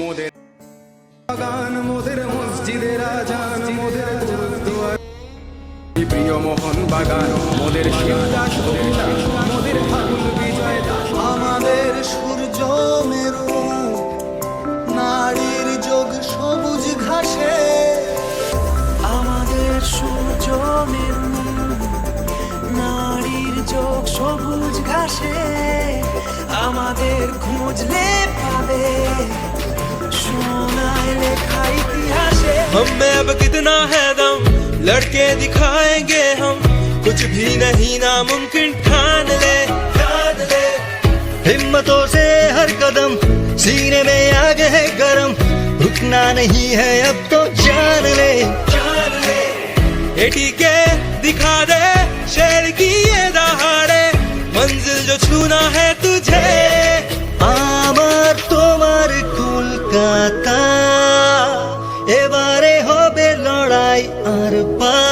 মোদের বাগান মোদের মসজিদের আজান, মোদের প্রিয় মোহন বাগান, মোদের শিবদাস মোদের ফাগুন বিজয় আমাদের সূর্য মেরু, নারীর যোগ সবুজ ঘাসে। আমাদের সূর্য মেরু, নারীর যোগ সবুজ ঘাসে। আমাদের খুঁজলে পাবে लिखा हम अब कितना है दम? लड़के दिखाएँगे हम। कुछ भी नहीं नामुमकिन ठान ले ठान ले। हिम्मतों से हर कदम, सीने में आग है गरम। रुकना नहीं है अब तो जान ले जान ले। के दिखा दे, शेर की ये दहाड़े। मंजिल जो छूना है तुझे। आमार तो तुम्हार कुल का আর পার